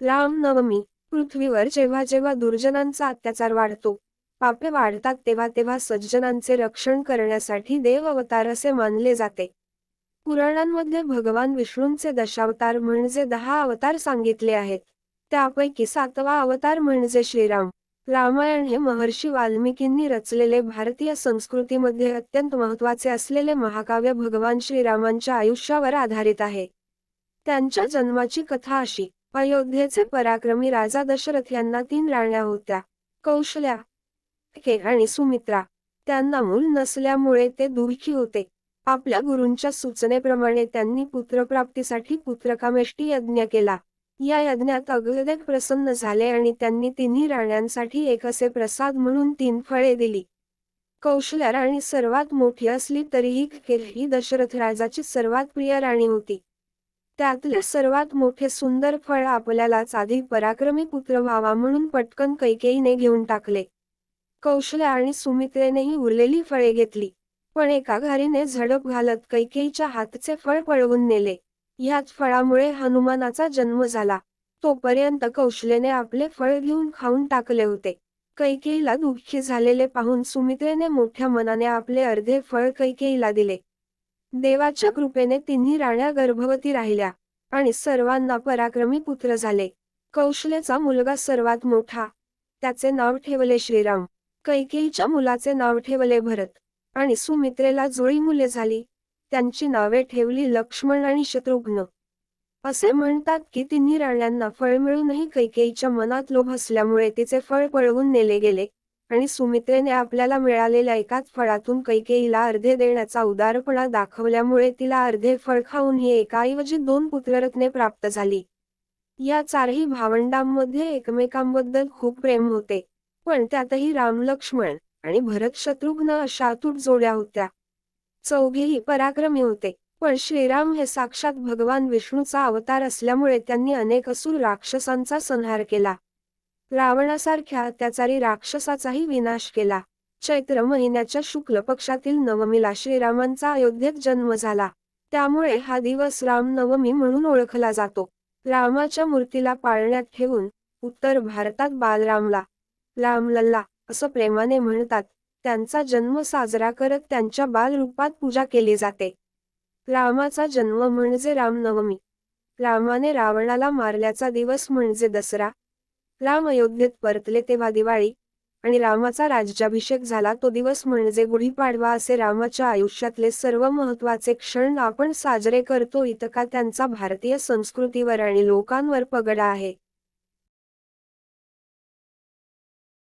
रामनवमी पृथ्वीवर जेव्हा जेव्हा दुर्जनांचा अत्याचार वाढतो पापे वाढतात तेव्हा तेव्हा सज्जनांचे रक्षण करण्यासाठी देव अवतार असे मानले जाते. पुराणांमध्ये भगवान विष्णूंचे दशावतार म्हणजे दहा अवतार सांगितले आहेत. त्यापैकी सातवा अवतार म्हणजे श्रीराम. रामायण हे महर्षी वाल्मिकींनी रचलेले भारतीय संस्कृतीमध्ये अत्यंत महत्त्वाचे असलेले महाकाव्य भगवान श्रीरामांच्या आयुष्यावर आधारित आहे. त्यांच्या जन्माची कथा अशी. अयोध्येचे पराक्रमी राजा दशरथ यांना तीन राण्या होत्या. कौशल्या आणि सुमित्रा. त्यांना मूल नसल्यामुळे ते दुःखी होते. आपल्या गुरूंच्या सूचनेप्रमाणे त्यांनी पुत्रप्राप्तीसाठी पुत्रकामेष्टी यज्ञ केला. या यज्ञात अग्रदेव प्रसन्न झाले आणि त्यांनी तिन्ही राण्यांसाठी एक असे प्रसाद म्हणून तीन फळे दिली. कौशल्या राणी सर्वात मोठी असली तरीही केर ही दशरथ राजाची सर्वात प्रिय राणी होती. त्यातले सर्वात मोठे सुंदर फळ आपल्यालाच आधी पराक्रमी पुत्र व्हावा म्हणून पटकन कैकेयीने घेऊन टाकले. कौशल्या आणि सुमित्रेनेही उरलेली फळे घेतली. पण एका घारीने झडप घालत कैकेयीच्या हातचे फळ पळवून नेले. ह्याच फळामुळे हनुमानाचा जन्म झाला. तोपर्यंत कौशलेने आपले फळ घेऊन खाऊन टाकले होते. कैकेयीला दुःखी झालेले पाहून सुमित्रेने मोठ्या मनाने आपले अर्धे फळ कैकेयीला दिले. देवाच्या कृपेने तिन्ही राण्या गर्भवती राहिल्या आणि सर्वांना पराक्रमी पुत्र झाले. कौशल्याचा मुलगा सर्वात मोठा. त्याचे नाव ठेवले श्रीराम. कैकेयीच्या मुलाचे नाव ठेवले भरत आणि सुमित्रेला जुळी मुले झाली. त्यांची नावे ठेवली लक्ष्मण आणि शत्रुघ्न. असे म्हणतात की तिन्ही राण्यांना फळ मिळूनही कैकेयीच्या मनात लोभ असल्यामुळे तिचे फळ पळवून नेले गेले. आणि सुमित्रेने आपल्याला मिळालेल्या एकाच फळातून कैकेईला अर्धे देण्याचा उदारपणा दाखवल्यामुळे तिला अर्धे फळ खाऊन ही एकाऐवजी दोन पुत्ररत्ने प्राप्त झाली. या चारही भावंडांमध्ये एकमेकांबद्दल खूप प्रेम होते पण त्यातही राम लक्ष्मण आणि भरत शत्रुघ्न अशा अतूट जोड्या होत्या. चौघेही पराक्रमी होते पण श्रीराम हे साक्षात भगवान विष्णूचा अवतार असल्यामुळे त्यांनी अनेक असुर राक्षसांचा संहार केला. रावणासारख्या त्याचारी राक्षसाचाही विनाश केला. चैत्र महिन्याच्या शुक्ल पक्षातील नवमीला श्रीरामांचा अयोध्येत जन्म झाला. त्यामुळे हा दिवस रामनवमी म्हणून ओळखला जातो. रामाच्या मूर्तीला पाळण्यात ठेवून उत्तर भारतात बालरामला रामलल्ला असं प्रेमाने म्हणतात. त्यांचा जन्म साजरा करत त्यांच्या बालरूपात पूजा केली जाते. रामाचा जन्म म्हणजे रामनवमी. रामाने रावणाला मारल्याचा दिवस म्हणजे दसरा राम अयोध्येत परतले तेव्हा दिवाळी आणि रामाचा राज्याभिषेक झाला तो दिवस म्हणजे गुढीपाडवा असे रामाच्या आयुष्यातले सर्व महत्त्वाचे क्षण आपण साजरे करतो. इतका त्यांचा भारतीय संस्कृतीवर आणि लोकांवर पगडा आहे.